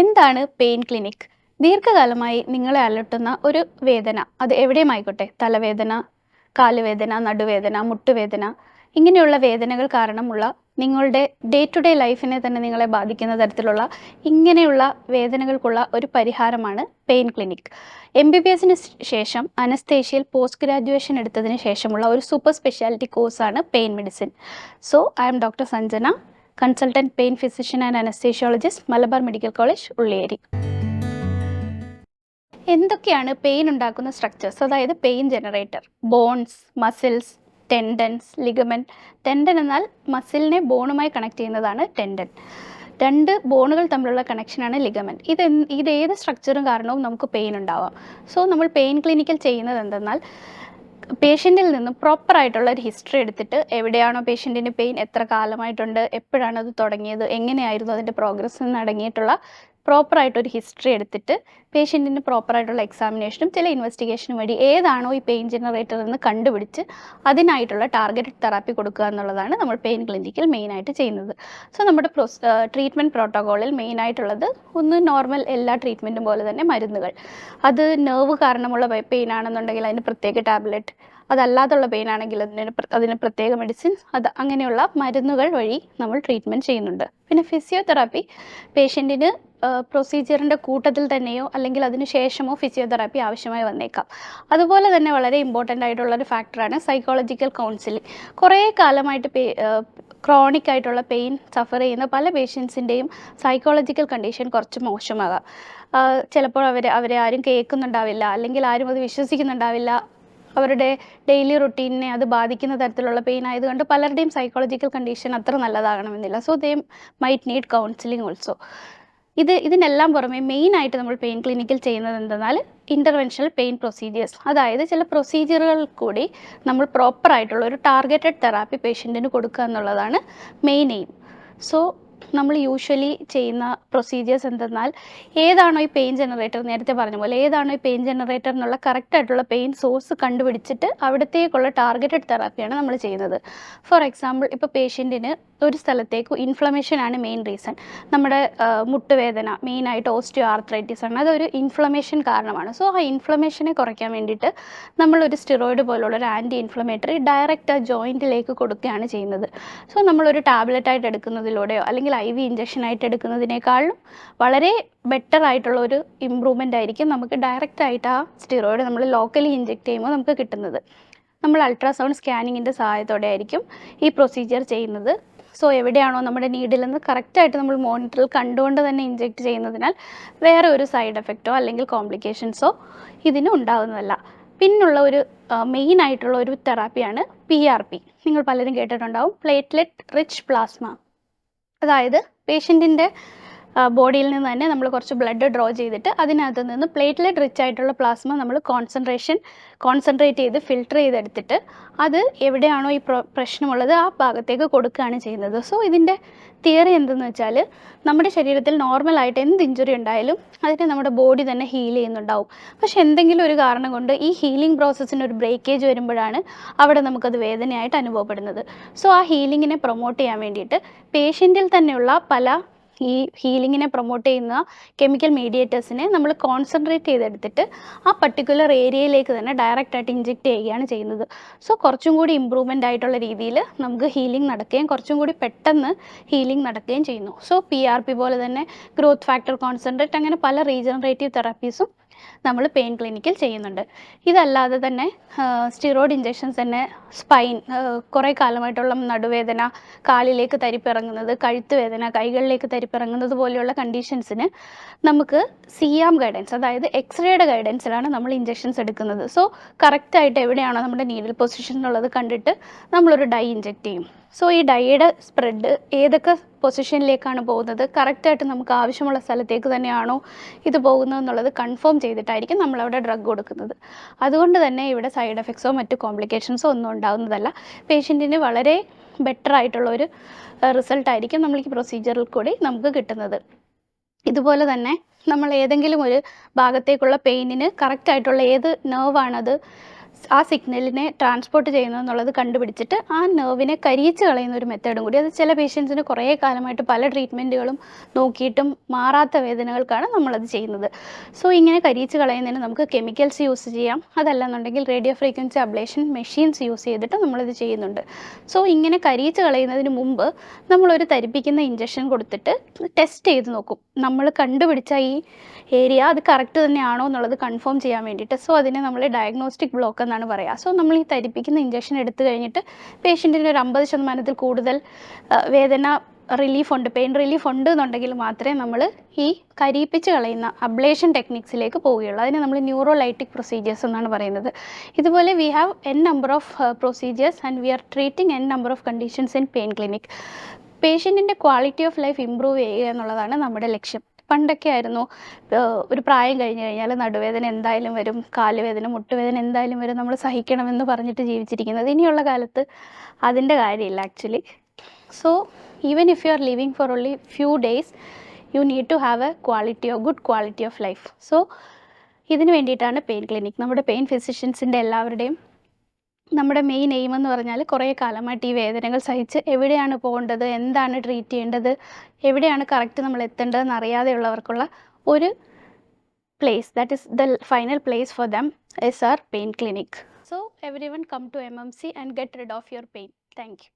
എന്താണ് pain clinic? ദീർഘകാലമായി നിങ്ങളെ അലട്ടുന്ന ഒരു വേദന. അത് എവിടെയും ആയിക്കോട്ടെ തലവേദന കാലുവേദന നടുവേദന മുട്ടുവേദന. ഇങ്ങനെയുള്ള വേദനകൾ കാരണമുള്ള നിങ്ങളുടെ ഡേ ടു ഡേ ലൈഫിനെ തന്നെ നിങ്ങളെ ബാധിക്കുന്ന തരത്തിലുള്ള ഇങ്ങനെയുള്ള വേദനകൾക്കുള്ള ഒരു പരിഹാരമാണ് pain clinic. M B B എസിന് ശേഷം അനസ്തേഷ്യയിൽ പോസ്റ്റ് ഗ്രാജുവേഷൻ എടുത്തതിന് ശേഷമുള്ള ഒരു സൂപ്പർ സ്പെഷ്യാലിറ്റി കോഴ്സാണ് pain medicine. So I am doctor Sanjana. Consultant pain physician and anaesthesiologist Malabar medical college Ulliyeri. എന്തൊക്കെയാണ് പെയിൻ ഉണ്ടാക്കുന്ന സ്ട്രക്ചേഴ്സ് അതായത് pain generator bones muscles tendons ligament tendon എന്നാൽ മസിലിനെ ബോണുമായി കണക്ട് ചെയ്യുന്നതാണ് ടെൻഡൻ. രണ്ട് ബോണുകൾ തമ്മിലുള്ള കണക്ഷനാണ് ലിഗമെന്റ് ഇത് ഇത് ഏത് സ്ട്രക്ചറും കാരണവും നമുക്ക് പെയിൻ ഉണ്ടാവാം. സോ നമ്മൾ പെയിൻ ക്ലിനിക്കിൽ ചെയ്യുന്നത് എന്തെന്നാൽ പേഷ്യന്റിൽ നിന്നും പ്രോപ്പർ ആയിട്ടുള്ള ഒരു ഹിസ്റ്ററി എടുത്തിട്ട് എവിടെയാണോ പേഷ്യന്റിന് പെയിൻ എത്ര കാലമായിട്ടുണ്ട് എപ്പോഴാണ് അത് തുടങ്ങിയത് എങ്ങനെയായിരുന്നു അതിന്റെ പ്രോഗ്രസ് എന്നടങ്ങിയിട്ടുള്ള പ്രോപ്പറായിട്ടൊരു ഹിസ്റ്ററി എടുത്തിട്ട് പേഷ്യന്റിന് പ്രോപ്പറായിട്ടുള്ള എക്സാമിനേഷനും ചില ഇൻവെസ്റ്റിഗേഷനും വഴി ഏതാണോ ഈ പെയിൻ ജനറേറ്റർ എന്ന് കണ്ടുപിടിച്ച് അതിനായിട്ടുള്ള ടാർഗറ്റഡ് തെറാപ്പി കൊടുക്കുക എന്നുള്ളതാണ് നമ്മൾ പെയിൻ ക്ലിനിക്കിൽ മെയിനായിട്ട് ചെയ്യുന്നത്. സോ നമ്മുടെ പ്രൊസ് ട്രീറ്റ്മെന്റ് പ്രോട്ടോകോളിൽ മെയിനായിട്ടുള്ളത് ഒന്ന് നോർമൽ എല്ലാ ട്രീറ്റ്മെന്റും പോലെ തന്നെ മരുന്നുകൾ. അത് നെർവ് കാരണമുള്ള പെയിൻ ആണെന്നുണ്ടെങ്കിൽ അതിന് പ്രത്യേക ടാബ്ലറ്റ് അതല്ലാതുള്ള പെയിൻ ആണെങ്കിൽ അതിന് അതിന് പ്രത്യേക മെഡിസിൻ അത് അങ്ങനെയുള്ള മരുന്നുകൾ വഴി നമ്മൾ ട്രീറ്റ്മെന്റ് ചെയ്യുന്നുണ്ട്. പിന്നെ ഫിസിയോതെറാപ്പി പേഷ്യന്റിന് പ്രൊസീജിയറിന്റെ കൂട്ടത്തിൽ തന്നെയോ അല്ലെങ്കിൽ അതിന് ശേഷമോ ഫിസിയോതെറാപ്പി ആവശ്യമായി വന്നേക്കാം. അതുപോലെ തന്നെ വളരെ ഇമ്പോർട്ടന്റ് ആയിട്ടുള്ള ഒരു ഫാക്ടറാണ് സൈക്കോളജിക്കൽ കൗൺസിലിംഗ് കുറേ കാലമായിട്ട് ക്രോണിക് ആയിട്ടുള്ള പെയിൻ സഫർ ചെയ്യുന്ന പല പേഷ്യൻസിന്റെയും സൈക്കോളജിക്കൽ കണ്ടീഷൻ കുറച്ച് മോശമാകാം. ചിലപ്പോൾ അവർ അവരെ ആരും കേൾക്കുന്നുണ്ടാവില്ല അല്ലെങ്കിൽ ആരും അത് വിശ്വസിക്കുന്നുണ്ടാവില്ല. അവരുടെ ഡെയിലി റുട്ടീനെ അത് ബാധിക്കുന്ന തരത്തിലുള്ള പെയിൻ ആയതുകൊണ്ട് പലരുടെയും സൈക്കോളജിക്കൽ കണ്ടീഷൻ അത്ര നല്ലതാകണമെന്നില്ല. So they might need counselling also ഇത് ഇതിനെല്ലാം പുറമെ മെയിനായിട്ട് നമ്മൾ പെയിൻ ക്ലിനിക്കിൽ ചെയ്യുന്നത് എന്തെന്നാൽ ഇന്റർവെൻഷണൽ പെയിൻ പ്രൊസീജിയേഴ്സ് അതായത് ചില പ്രൊസീജിയറുകൾ കൂടി നമ്മൾ പ്രോപ്പറായിട്ടുള്ള ഒരു ടാർഗറ്റഡ് തെറാപ്പി പേഷ്യന്റിന് കൊടുക്കുക എന്നുള്ളതാണ് മെയിൻ എയിം സോ നമ്മൾ യൂഷ്വലി ചെയ്യുന്ന പ്രൊസീജിയേഴ്സ് എന്തെന്നാൽ ഏതാണോ ഈ പെയിൻ ജനറേറ്റർ നേരത്തെ പറഞ്ഞ പോലെ ഏതാണോ ഈ പെയിൻ ജനറേറ്റർ എന്നുള്ള കറക്റ്റ് ആയിട്ടുള്ള പെയിൻ സോഴ്സ് കണ്ടുപിടിച്ചിട്ട് അവിടത്തേക്കുള്ള ടാർഗറ്റഡ് തെറാപ്പിയാണ് നമ്മൾ ചെയ്യുന്നത്. ഫോർ എക്സാമ്പിൾ ഇപ്പോൾ പേഷ്യന്റിന് ഒരു സ്ഥലത്തേക്ക് ഇൻഫ്ലമേഷൻ ആണ് മെയിൻ റീസൺ നമ്മുടെ മുട്ടുവേദന മെയിനായിട്ട് ഓസ്റ്റിയോ ആർത്രൈറ്റിസ് ആണ്. അതൊരു ഇൻഫ്ലമേഷൻ കാരണമാണ്. സോ ആ ഇൻഫ്ലമേഷനെ കുറയ്ക്കാൻ വേണ്ടിയിട്ട് നമ്മളൊരു സ്റ്റിറോയിഡ് പോലുള്ള ഒരു ആന്റി ഇൻഫ്ലമേറ്ററി ഡയറക്റ്റ് ആ ജോയിന്റിലേക്ക് കൊടുക്കുകയാണ് ചെയ്യുന്നത്. സോ നമ്മളൊരു ടാബ്ലറ്റായിട്ട് എടുക്കുന്നതിലൂടെയോ അല്ലെങ്കിൽ ഐ വി ഇഞ്ചക്ഷൻ ആയിട്ട് എടുക്കുന്നതിനേക്കാളും വളരെ ബെറ്റർ ആയിട്ടുള്ള ഒരു ഇമ്പ്രൂവ്മെന്റ് ആയിരിക്കും നമുക്ക് ഡയറക്റ്റ് ആയിട്ട് ആ സ്റ്റിറോയിഡ് നമ്മൾ ലോക്കലി ഇഞ്ചെക്ട് ചെയ്യുമ്പോൾ നമുക്ക് കിട്ടുന്നത്. നമ്മൾ അൾട്രാസൗണ്ട് സ്കാനിങ്ങിന്റെ സഹായത്തോടെ ആയിരിക്കും ഈ പ്രൊസീജിയർ ചെയ്യുന്നത്. സോ എവിടെയാണോ നമ്മുടെ നീഡിലെന്ന് കറക്റ്റായിട്ട് നമ്മൾ മോണിറ്ററിൽ കണ്ടുകൊണ്ട് തന്നെ ഇഞ്ചെക്ട് ചെയ്യുന്നതിനാൽ വേറെ ഒരു സൈഡ് എഫക്റ്റോ അല്ലെങ്കിൽ കോംപ്ലിക്കേഷൻസോ ഇതിന് ഉണ്ടാകുന്നതല്ല പിന്നുള്ള ഒരു മെയിൻ ആയിട്ടുള്ള ഒരു തെറാപ്പിയാണ് പി ആർ പി നിങ്ങൾ പലരും കേട്ടിട്ടുണ്ടാവും. പ്ലേറ്റ്ലെറ്റ് റിച്ച് പ്ലാസ്മ അതായത് പേഷ്യന്റിന്റെ ബോഡിയിൽ നിന്ന് തന്നെ നമ്മൾ കുറച്ച് ബ്ലഡ് ഡ്രോ ചെയ്തിട്ട് അതിനകത്ത് നിന്ന് പ്ലേറ്റ്ലെറ്റ് റിച്ച് ആയിട്ടുള്ള പ്ലാസ്മ നമ്മൾ കോൺസെൻട്രേഷൻ കോൺസെൻട്രേറ്റ് ചെയ്ത് ഫിൽട്ടർ ചെയ്തെടുത്തിട്ട് അത് എവിടെയാണോ ഈ പ്രോ പ്രശ്നമുള്ളത് ആ ഭാഗത്തേക്ക് കൊടുക്കുകയാണ് ചെയ്യുന്നത്. സോ ഇതിന്റെ തിയറി എന്തെന്ന് വെച്ചാൽ നമ്മുടെ ശരീരത്തിൽ നോർമലായിട്ട് എന്ത് ഇഞ്ചുറി ഉണ്ടായാലും അതിനെ നമ്മുടെ ബോഡി തന്നെ ഹീൽ ചെയ്യുന്നുണ്ടാവും. പക്ഷെ എന്തെങ്കിലും ഒരു കാരണം കൊണ്ട് ഈ ഹീലിംഗ് പ്രോസസ്സിന് ഒരു ബ്രേക്കേജ് വരുമ്പോഴാണ് അവിടെ നമുക്കത് വേദനയായിട്ട് അനുഭവപ്പെടുന്നത്. സോ ആ ഹീലിങ്ങിനെ പ്രൊമോട്ട് ചെയ്യാൻ വേണ്ടിയിട്ട് പേഷ്യന്റിൽ തന്നെയുള്ള പല ഈ ഹീലിങ്ങിനെ പ്രൊമോട്ട് ചെയ്യുന്ന കെമിക്കൽ മീഡിയേറ്റേഴ്സിനെ നമ്മൾ കോൺസെൻട്രേറ്റ് ചെയ്തെടുത്തിട്ട് ആ പർട്ടിക്കുലർ ഏരിയയിലേക്ക് തന്നെ ഡയറക്റ്റ് ആയിട്ട് ഇഞ്ചെക്ട് ചെയ്യുകയാണ് ചെയ്യുന്നത്. സോ കുറച്ചും കൂടി ഇമ്പ്രൂവ്മെന്റ് ആയിട്ടുള്ള രീതിയിൽ നമുക്ക് ഹീലിംഗ് നടക്കുകയും കുറച്ചും കൂടി പെട്ടെന്ന് ഹീലിംഗ് നടക്കുകയും ചെയ്യുന്നു. സോ പി ആർ പി പോലെ തന്നെ ഗ്രോത്ത് ഫാക്ടർ കോൺസെൻട്രേറ്റ് അങ്ങനെ പല റീജനറേറ്റീവ് തെറാപ്പീസും നമ്മൾ പെയിൻ ക്ലിനിക്കിൽ ചെയ്യുന്നുണ്ട്. ഇതല്ലാതെ തന്നെ സ്റ്റിറോയിഡ് ഇഞ്ചക്ഷൻസ് തന്നെ സ്പൈൻ കുറേ കാലമായിട്ടുള്ള നടുവേദന കാലിലേക്ക് തരിപ്പിറങ്ങുന്നത് കഴുത്ത് വേദന കൈകളിലേക്ക് തരിപ്പിറങ്ങുന്നത് പോലെയുള്ള കണ്ടീഷൻസിന് നമുക്ക് സിയാം ഗൈഡൻസ് അതായത് എക്സ്റേയുടെ ഗൈഡൻസിലാണ് നമ്മൾ ഇഞ്ചക്ഷൻസ് എടുക്കുന്നത്. സോ കറക്റ്റായിട്ട് എവിടെയാണോ നമ്മുടെ നീഡിൽ പൊസിഷൻ എന്നുള്ളത് കണ്ടിട്ട് നമ്മളൊരു ഡൈ ഇഞ്ചെക്ട് ചെയ്യും. സോ ഈ ഡൈയുടെ സ്പ്രെഡ് ഏതൊക്കെ പൊസിഷനിലേക്കാണ് പോകുന്നത്? കറക്റ്റായിട്ട് നമുക്ക് ആവശ്യമുള്ള സ്ഥലത്തേക്ക് തന്നെയാണോ ഇത് പോകുന്നത് എന്നുള്ളത് കൺഫേം ചെയ്തിട്ടായിരിക്കും നമ്മളവിടെ ഡ്രഗ് കൊടുക്കുന്നത്. അതുകൊണ്ട് തന്നെ ഇവിടെ സൈഡ് എഫക്ട്സോ മറ്റു കോംപ്ലിക്കേഷൻസോ ഒന്നും ഉണ്ടാകുന്നതല്ല പേഷ്യന്റിന് വളരെ ബെറ്റർ ആയിട്ടുള്ള ഒരു റിസൾട്ടായിരിക്കും നമ്മൾ ഈ പ്രൊസീജിയറിൽ കൂടി നമുക്ക് കിട്ടുന്നത്. ഇതുപോലെ തന്നെ നമ്മൾ ഏതെങ്കിലും ഒരു ഭാഗത്തേക്കുള്ള പെയിനിന് കറക്റ്റായിട്ടുള്ള ഏത് നെർവാണത് ആ സിഗ്നലിനെ ട്രാൻസ്പോർട്ട് ചെയ്യുന്നു എന്നുള്ളത് കണ്ടുപിടിച്ചിട്ട് ആ നെർവിനെ കരിയിച്ച് കളയുന്ന ഒരു മെത്തേഡും കൂടി. അത് ചില പേഷ്യൻസിന് കുറേ കാലമായിട്ട് പല ട്രീറ്റ്മെന്റുകളും നോക്കിയിട്ടും മാറാത്ത വേദനകൾക്കാണ് നമ്മളത് ചെയ്യുന്നത്. സോ ഇങ്ങനെ കരിയിച്ച് കളയുന്നതിന് നമുക്ക് കെമിക്കൽസ് യൂസ് ചെയ്യാം. അതല്ലെന്നുണ്ടെങ്കിൽ radio frequency ablation machines use ചെയ്തിട്ട് നമ്മളിത് ചെയ്യുന്നുണ്ട്. സോ ഇങ്ങനെ കരിയിച്ച് കളയുന്നതിന് മുമ്പ് നമ്മളൊരു തരിപ്പിക്കുന്ന ഇഞ്ചക്ഷൻ കൊടുത്തിട്ട് ടെസ്റ്റ് ചെയ്ത് നോക്കും. നമ്മൾ കണ്ടുപിടിച്ച ഈ ഏരിയ അത് കറക്റ്റ് തന്നെയാണോ എന്നുള്ളത് കൺഫേം ചെയ്യാൻ വേണ്ടിയിട്ട്. സോ അതിനെ നമ്മൾ ഡയഗ്നോസ്റ്റിക് ബ്ലോക്ക് എന്നാണ് പറയുക സോ നമ്മൾ ഈ തരിപ്പിക്കുന്ന ഇഞ്ചക്ഷൻ എടുത്തു കഴിഞ്ഞിട്ട് പേഷ്യന്റിന് ഒരു അമ്പത് ശതമാനത്തിൽ കൂടുതൽ വേദന റിലീഫ് ഉണ്ട് പെയിൻ റിലീഫ് ഉണ്ട് എന്നുണ്ടെങ്കിൽ മാത്രമേ നമ്മൾ ഈ കരിയിപ്പിച്ച് കളയുന്ന അബ്ലേഷൻ ടെക്നിക്സിലേക്ക് പോവുകയുള്ളൂ. അതിനെ നമ്മൾ ന്യൂറോലൈറ്റിക് പ്രൊസീജിയേഴ്സ് എന്നാണ് പറയുന്നത്. ഇതുപോലെ we have N number of procedures and we are treating N number of conditions in pain clinic പേഷ്യന്റിന്റെ quality of life improve ചെയ്യുക എന്നുള്ളതാണ് നമ്മുടെ ലക്ഷ്യം. പണ്ടൊക്കെ ആയിരുന്നു ഒരു പ്രായം കഴിഞ്ഞ് കഴിഞ്ഞാൽ നടുവേദന എന്തായാലും വരും കാലുവേദന മുട്ടുവേദന എന്തായാലും വരും നമ്മൾ സഹിക്കണമെന്ന് പറഞ്ഞിട്ട് ജീവിച്ചിരിക്കുന്നത്. ഇനിയുള്ള കാലത്ത് അതിന്റെ കാര്യമില്ല actually. So even if you are living for only few days you need to have a quality of good quality of life so ഇതിന് വേണ്ടിയിട്ടാണ് പെയിൻ ക്ലിനിക് നമ്മുടെ പെയിൻ ഫിസിഷ്യൻസിന്റെ എല്ലാവരുടെയും നമ്മുടെ മെയിൻ എയിം എന്ന് പറഞ്ഞാൽ കുറേ കാലമായിട്ട് ഈ വേദനകൾ സഹിച്ച് എവിടെയാണ് പോകേണ്ടത് എന്താണ് ട്രീറ്റ് ചെയ്യേണ്ടത് എവിടെയാണ് കറക്റ്റ് നമ്മൾ എത്തേണ്ടതെന്ന് അറിയാതെയുള്ളവർക്കുള്ള ഒരു place that is the final place for them is our pain clinic so every one come to M M C and get rid of your pain thank you